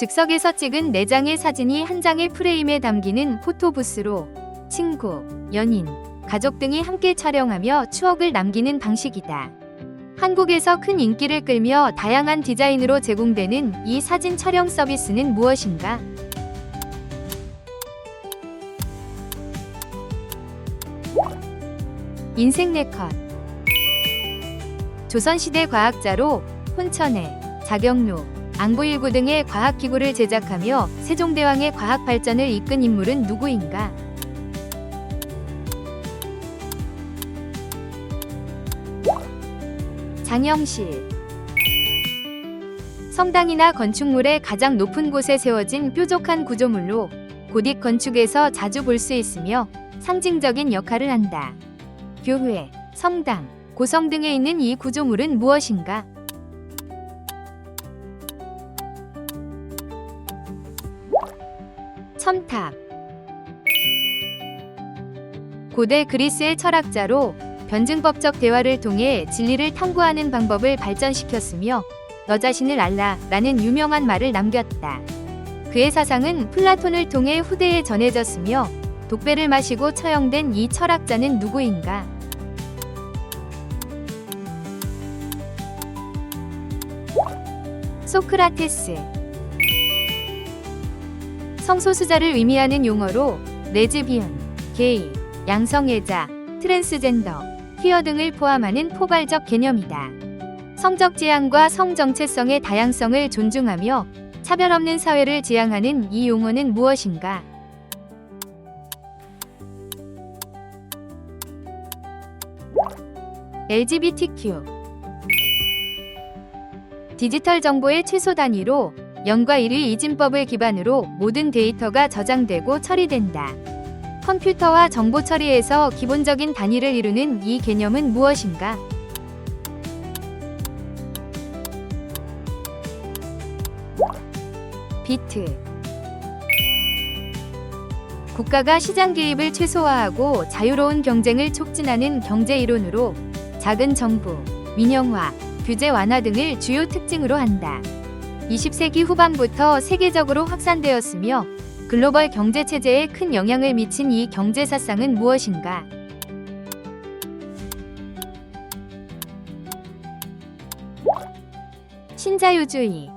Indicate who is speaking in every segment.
Speaker 1: 즉석에서 찍은 4장의 사진이 한 장의 프레임에 담기는 포토부스로 친구, 연인, 가족 등이 함께 촬영하며 추억을 남기는 방식이다. 한국에서 큰 인기를 끌며 다양한 디자인으로 제공되는 이 사진 촬영 서비스는 무엇인가? 인생 네컷 조선시대 과학자로 혼천해, 자경로, 앙부일구 등의 과학기구를 제작하며 세종대왕의 과학 발전을 이끈 인물은 누구인가? 장영실 성당이나 건축물의 가장 높은 곳에 세워진 뾰족한 구조물로 고딕 건축에서 자주 볼 수 있으며 상징적인 역할을 한다. 교회, 성당, 고성 등에 있는 이 구조물은 무엇인가? 첨탑 고대 그리스의 철학자로 변증법적 대화를 통해 진리를 탐구하는 방법을 발전시켰으며 너 자신을 알라라는 유명한 말을 남겼다. 그의 사상은 플라톤을 통해 후대에 전해졌으며 독배를 마시고 처형된 이 철학자는 누구인가? 소크라테스 성소수자를 의미하는 용어로 레즈비언, 게이, 양성애자, 트랜스젠더, 퀴어 등을 포함하는 포괄적 개념이다. 성적 지향과 성 정체성의 다양성을 존중하며 차별 없는 사회를 지향하는 이 용어는 무엇인가? LGBTQ 디지털 정보의 최소 단위로 0과 1의 이진법을 기반으로 모든 데이터가 저장되고 처리된다. 컴퓨터와 정보 처리에서 기본적인 단위를 이루는 이 개념은 무엇인가? 비트 국가가 시장 개입을 최소화하고 자유로운 경쟁을 촉진하는 경제 이론으로 작은 정부, 민영화, 규제 완화 등을 주요 특징으로 한다. 20세기 후반부터 세계적으로 확산되었으며 글로벌 경제 체제에 큰 영향을 미친 이 경제 사상은 무엇인가? 신자유주의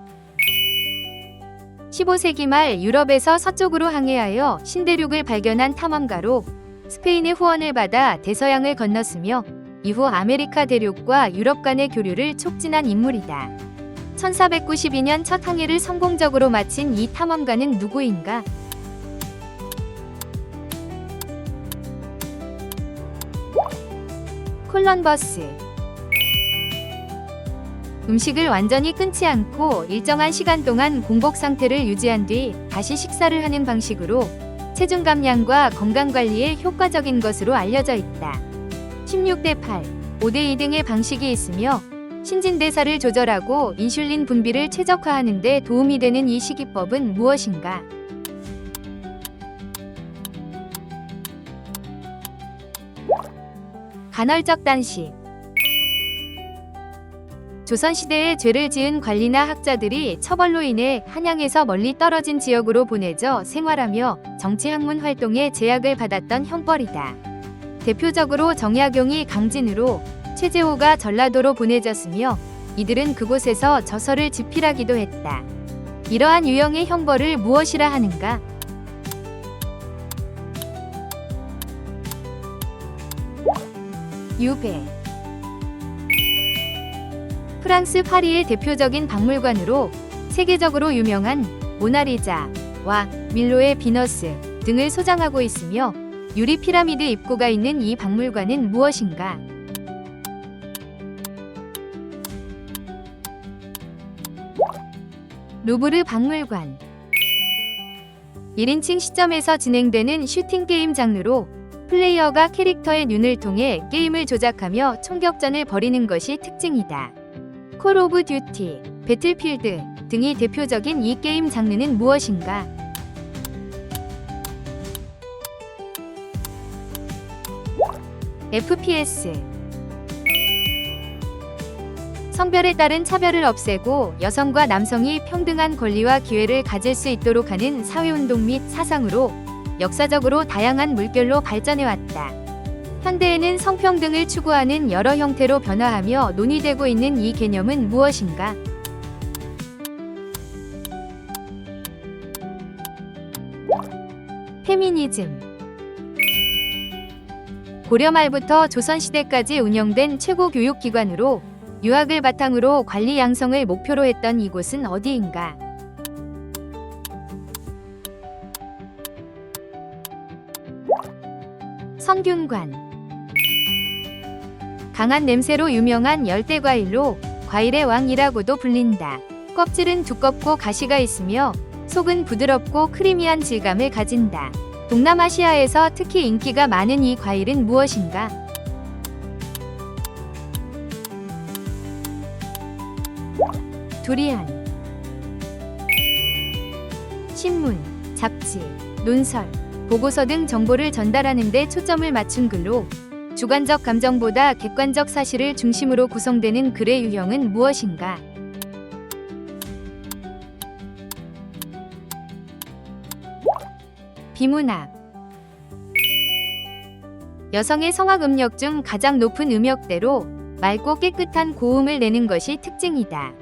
Speaker 1: 15세기 말 유럽에서 서쪽으로 항해하여 신대륙을 발견한 탐험가로 스페인의 후원을 받아 대서양을 건넜으며 이후 아메리카 대륙과 유럽 간의 교류를 촉진한 인물이다. 1492년 첫 항해를 성공적으로 마친 이 탐험가는 누구인가? 콜럼버스 음식을 완전히 끊지 않고 일정한 시간 동안 공복 상태를 유지한 뒤 다시 식사를 하는 방식으로 체중 감량과 건강 관리에 효과적인 것으로 알려져 있다. 16대 8, 5대 2 등의 방식이 있으며 신진대사를 조절하고 인슐린 분비를 최적화하는 데 도움이 되는 이 식이법은 무엇인가? 간헐적 단식 조선시대에 죄를 지은 관리나 학자들이 처벌로 인해 한양에서 멀리 떨어진 지역으로 보내져 생활하며 정치학문 활동에 제약을 받았던 형벌이다. 대표적으로 정약용이 강진으로 최재호가 전라도로 보내졌으며 이들은 그곳에서 저서를 집필하기도 했다. 이러한 유형의 형벌을 무엇이라 하는가? 유배 프랑스 파리의 대표적인 박물관으로 세계적으로 유명한 모나리자와 밀로의 비너스 등을 소장하고 있으며 유리 피라미드 입구가 있는 이 박물관은 무엇인가? 루브르 박물관 1인칭 시점에서 진행되는 슈팅 게임 장르로 플레이어가 캐릭터의 눈을 통해 게임을 조작하며 총격전을 벌이는 것이 특징이다. 콜 오브 듀티, 배틀필드 등이 대표적인 이 게임 장르는 무엇인가? 성별에 따른 차별을 없애고 여성과 남성이 평등한 권리와 기회를 가질 수 있도록 하는 사회운동 및 사상으로 역사적으로 다양한 물결로 발전해왔다. 현대에는 성평등을 추구하는 여러 형태로 변화하며 논의되고 있는 이 개념은 무엇인가? 페미니즘 고려 말부터 조선시대까지 운영된 최고 교육기관으로 유학을 바탕으로 관리 양성을 목표로 했던 이곳은 어디인가? 성균관 강한 냄새로 유명한 열대과일로 과일의 왕이라고도 불린다. 껍질은 두껍고 가시가 있으며 속은 부드럽고 크리미한 질감을 가진다. 동남아시아에서 특히 인기가 많은 이 과일은 무엇인가? 두리안 신문, 잡지, 논설, 보고서 등 정보를 전달하는 데 초점을 맞춘 글로 주관적 감정보다 객관적 사실을 중심으로 구성되는 글의 유형은 무엇인가? 비문학 여성의 성악 음력 중 가장 높은 음역대로 맑고 깨끗한 고음을 내는 것이 특징이다.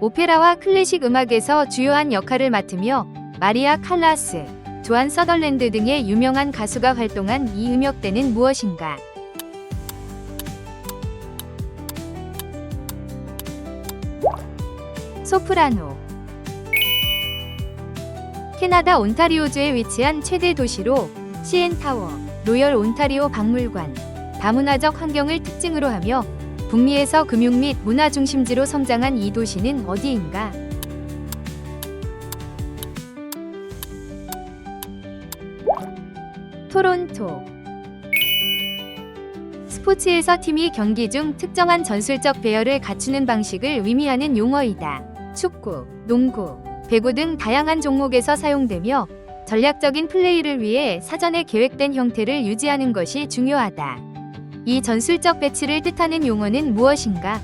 Speaker 1: 오페라와 클래식 음악에서 주요한 역할을 맡으며 마리아 칼라스, 조한 서덜랜드 등의 유명한 가수가 활동한 이 음역대는 무엇인가? 소프라노 캐나다 온타리오주에 위치한 최대 도시로 CN타워, 로열 온타리오 박물관, 다문화적 환경을 특징으로 하며 북미에서 금융 및 문화 중심지로 성장한 이 도시는 어디인가? 토론토 스포츠에서 팀이 경기 중 특정한 전술적 배열을 갖추는 방식을 의미하는 용어이다. 축구, 농구, 배구 등 다양한 종목에서 사용되며 전략적인 플레이를 위해 사전에 계획된 형태를 유지하는 것이 중요하다. 이 전술적 배치를 뜻하는 용어는 무엇인가?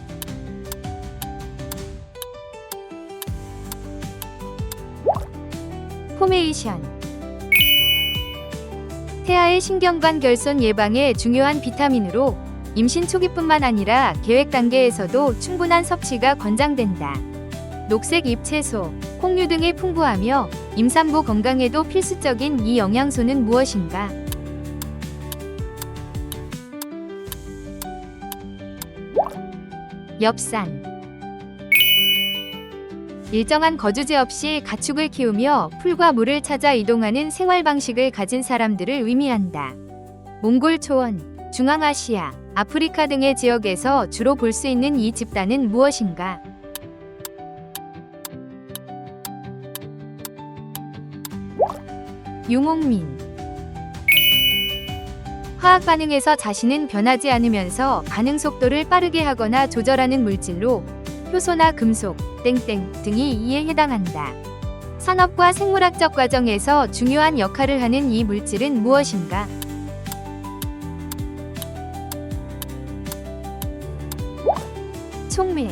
Speaker 1: 포메이션 태아의 신경관 결손 예방에 중요한 비타민으로 임신 초기뿐만 아니라 계획 단계에서도 충분한 섭취가 권장된다. 녹색 잎채소, 콩류 등이 풍부하며 임산부 건강에도 필수적인 이 영양소는 무엇인가? 엽산 일정한 거주지 없이 가축을 키우며 풀과 물을 찾아 이동하는 생활 방식을 가진 사람들을 의미한다. 몽골 초원, 중앙아시아, 아프리카 등의 지역에서 주로 볼 수 있는 이 집단은 무엇인가? 유목민 화학 반응에서 자신은 변하지 않으면서 반응 속도를 빠르게 하거나 조절하는 물질로 효소나 금속, 땡땡 등이 이에 해당한다. 산업과 생물학적 과정에서 중요한 역할을 하는 이 물질은 무엇인가? 총매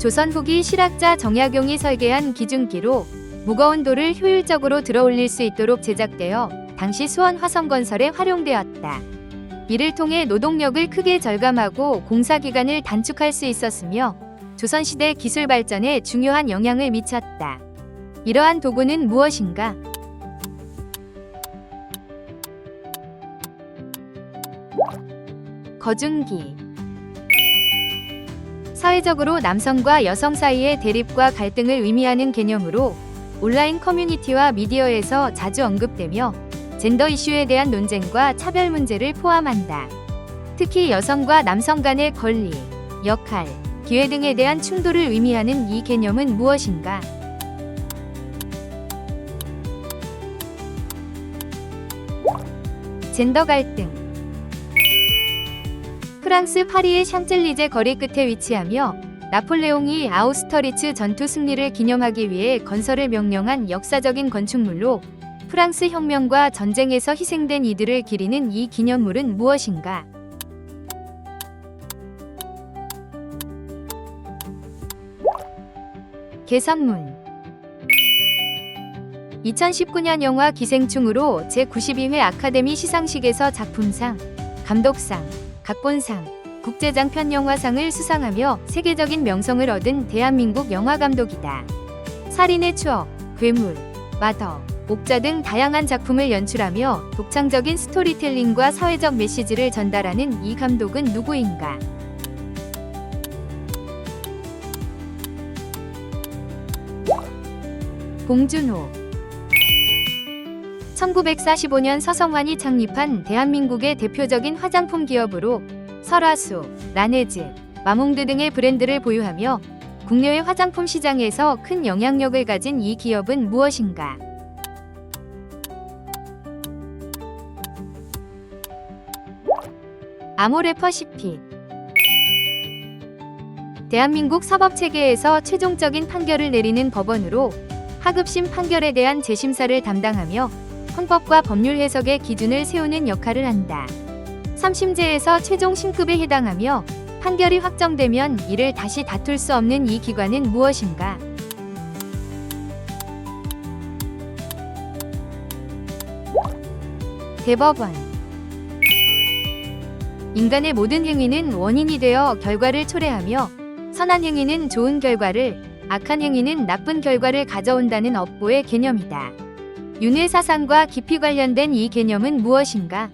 Speaker 1: 조선 후기 실학자 정약용이 설계한 기준기로 무거운 돌을 효율적으로 들어올릴 수 있도록 제작되어 당시 수원 화성건설에 활용되었다. 이를 통해 노동력을 크게 절감하고 공사 기간을 단축할 수 있었으며 조선시대 기술 발전에 중요한 영향을 미쳤다. 이러한 도구는 무엇인가? 거중기 사회적으로 남성과 여성 사이의 대립과 갈등을 의미하는 개념으로 온라인 커뮤니티와 미디어에서 자주 언급되며 젠더 이슈에 대한 논쟁과 차별 문제를 포함한다. 특히 여성과 남성 간의 권리, 역할, 기회 등에 대한 충돌을 의미하는 이 개념은 무엇인가? 젠더 갈등 프랑스 파리의 샹젤리제 거리 끝에 위치하며 나폴레옹이 아우스터리츠 전투 승리를 기념하기 위해 건설을 명령한 역사적인 건축물로 프랑스 혁명과 전쟁에서 희생된 이들을 기리는 이 기념물은 무엇인가? 개선문 2019년 영화 기생충으로 제92회 아카데미 시상식에서 작품상, 감독상, 각본상, 국제장편 영화상을 수상하며 세계적인 명성을 얻은 대한민국 영화감독이다. 살인의 추억, 괴물, 마더, 옥자 등 다양한 작품을 연출하며 독창적인 스토리텔링과 사회적 메시지를 전달하는 이 감독은 누구인가? 봉준호 1945년 서성환이 창립한 대한민국의 대표적인 화장품 기업으로 설화수, 라네즈, 마몽드 등의 브랜드를 보유하며 국내외 화장품 시장에서 큰 영향력을 가진 이 기업은 무엇인가? 아모레퍼시픽 대한민국 사법체계에서 최종적인 판결을 내리는 법원으로 하급심 판결에 대한 재심사를 담당하며 헌법과 법률 해석의 기준을 세우는 역할을 한다. 3심제에서 최종 신급에 해당하며 판결이 확정되면 이를 다시 다툴 수 없는 이 기관은 무엇인가? 대법원 인간의 모든 행위는 원인이 되어 결과를 초래하며 선한 행위는 좋은 결과를, 악한 행위는 나쁜 결과를 가져온다는 업보의 개념이다. 윤회 사상과 깊이 관련된 이 개념은 무엇인가?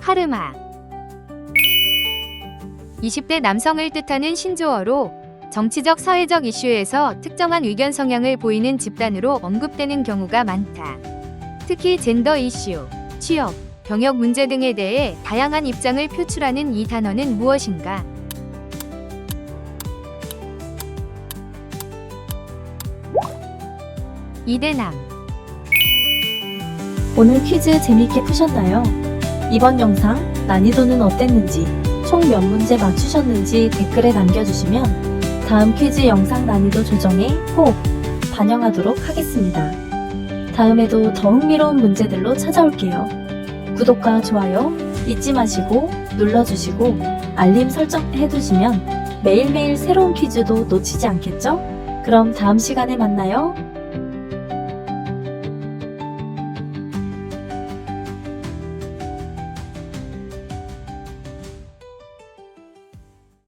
Speaker 1: 카르마 20대 남성을 뜻하는 신조어로 정치적 사회적 이슈에서 특정한 의견 성향을 보이는 집단으로 언급되는 경우가 많다. 특히 젠더 이슈, 취업, 병역 문제 등에 대해 다양한 입장을 표출하는 이 단어는 무엇인가? 이대남
Speaker 2: 오늘 퀴즈 재밌게 푸셨나요? 이번 영상 난이도는 어땠는지, 총 몇 문제 맞추셨는지 댓글에 남겨주시면 다음 퀴즈 영상 난이도 조정에 꼭 반영하도록 하겠습니다. 다음에도 더 흥미로운 문제들로 찾아올게요. 구독과 좋아요 잊지 마시고 눌러주시고 알림 설정 해두시면 매일매일 새로운 퀴즈도 놓치지 않겠죠? 그럼 다음 시간에 만나요.